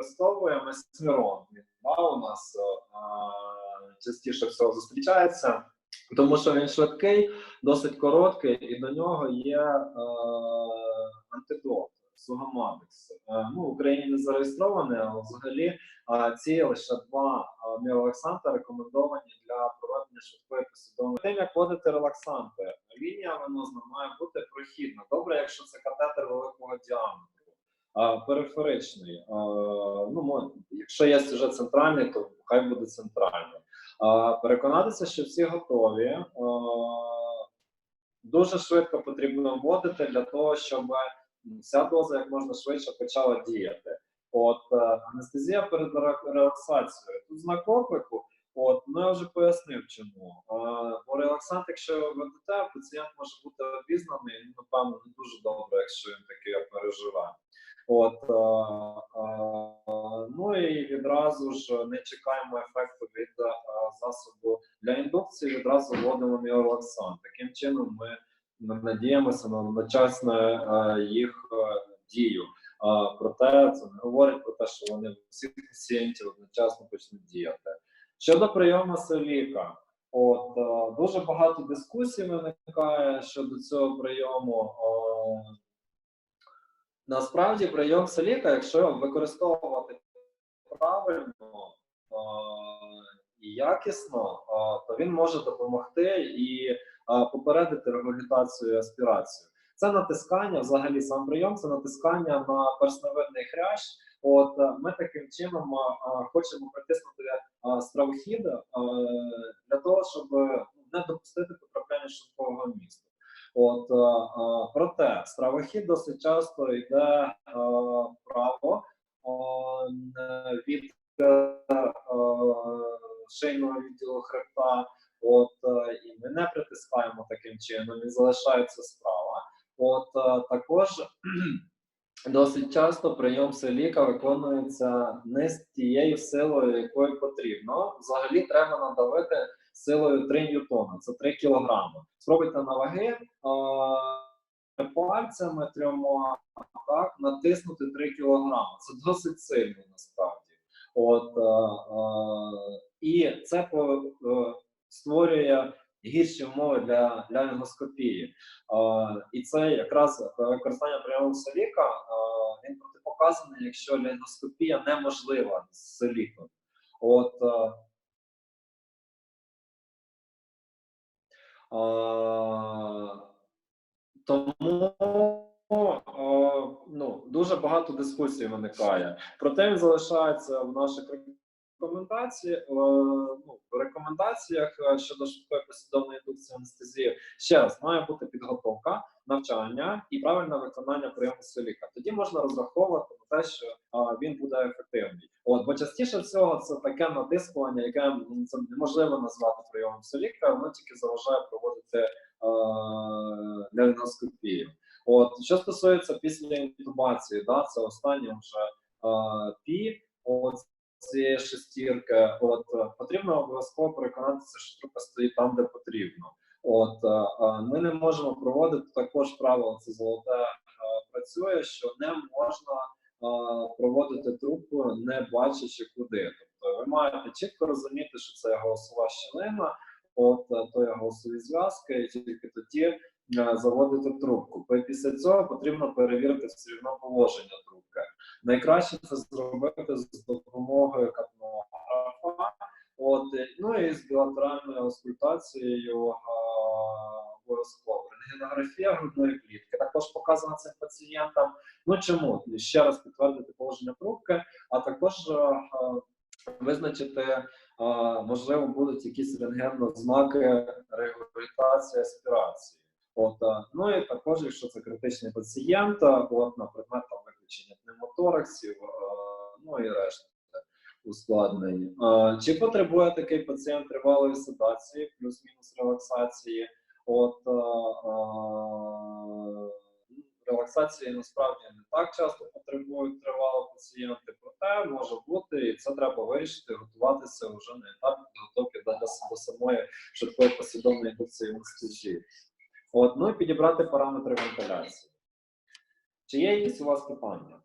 використовуємо смірон. Да, у нас е, частіше всього зустрічається, тому що він швидкий, досить короткий, і до нього є е, антидот. Сугамабекс. Е, Ну, в Україні не зареєстрований, але взагалі е, ці лише два е, рекомендовані для проведення швидкої послідовної. Тим як вводити релаксанти, лінія венозна має бути прохідна. Добре, якщо це катетер великого діаметру, периферичний. Ну, якщо є вже центральний, то хай буде центральний. Переконатися, що всі готові. Дуже швидко потрібно вводити для того, щоб вся доза як можна швидше почала діяти. От е, анестезія перед релаксацією. Тут знак оклику. От, ну я вже пояснив чому. Бо релаксант, якщо ви ведете, пацієнт може бути обізнаний, ну, напевно, не дуже добре, якщо він таке переживе. От, е, е, ну і відразу ж не чекаємо ефекту від е, засобу для індукції, відразу вводимо міорелаксант. Таким чином ми надіємося на одночасну їх дію. Проте це не говорить про те, що вони всіх пацієнтів одночасно почнуть діяти. Щодо прийому селіка, от дуже багато дискусій виникає щодо цього прийому. Насправді, прийом селіка, якщо використовувати правильно і якісно, то він може допомогти і попередити регулітацію і аспірацію. Це натискання, взагалі сам прийом, це натискання на персновидний хрящ. От е, ми таким чином хочемо притиснути е, стравохід е, для того, щоб е, не допустити потрапляння швидкого місту. От е, е, проте стравохід досить часто йде е, вправо е, від шийного відділу хребта. От і ми не притискаємо таким чином, він залишається справа. От також досить часто прийом селіка виконується не з тією силою, якою потрібно. Взагалі треба надавити силою 3 ньютона, це 3 кілограми. Спробуйте на ваги е, пальцями трьома так, натиснути 3 кілограми. Це досить сильно насправді. От, е, е, і це по, е, створює гірші умови для, для. Е, і це якраз використання прийому селіка, е, він протипоказаний, якщо ендоскопія неможлива з селіком. От, тому ну, дуже багато дискусій виникає. Проте він залишається в наших рекомендації, е, ну, в рекомендаціях е, щодо швидкої послідовної індукції анестезії. Ще раз має бути підготовка, навчання і правильне виконання прийому селіка. Тоді можна розраховувати те, що він буде ефективний. От, бо частіше всього це таке натискування, яке це неможливо назвати прийомом селіка, воно тільки заважає проводити е. От що стосується після інтубації, да, це останнє вже пі. От цієї шестірки, от потрібно обов'язково переконатися, що трупа стоїть там, де потрібно. От ми не можемо проводити також правило, це золоте працює, що не можна проводити трубку, не бачачи куди. Тобто ви маєте чітко розуміти, що це голосова щілина, от е, то є голосові зв'язки, і тільки тоді е, заводити трубку. Після цього потрібно перевірити все одно положення трубки. Найкраще це зробити з допомогою капнографа, от е, ну і з білатеральною аускультацією а, обов'язково. Рентгенографія грудної клітки також показана цим пацієнтам. Ну чому ще раз підтвердити положення трубки, а також а, визначити, а, можливо, будуть якісь рентгенні знаки регулятації аспірації. От, ну і також, якщо це критичний пацієнт, от на предмет там виключення пневмотораксів, ну і решта ускладнень. Чи потребує такий пацієнт тривалої седації, плюс-мінус релаксації? От а, а, релаксації насправді не так часто потребують тривало пацієнти, проте може бути, і це треба вирішити, готуватися вже на етапі підготовки до, до самої швидкої послідовної індукції анестезії. От, ну і підібрати параметри вентиляції. Чи є якісь у вас питання?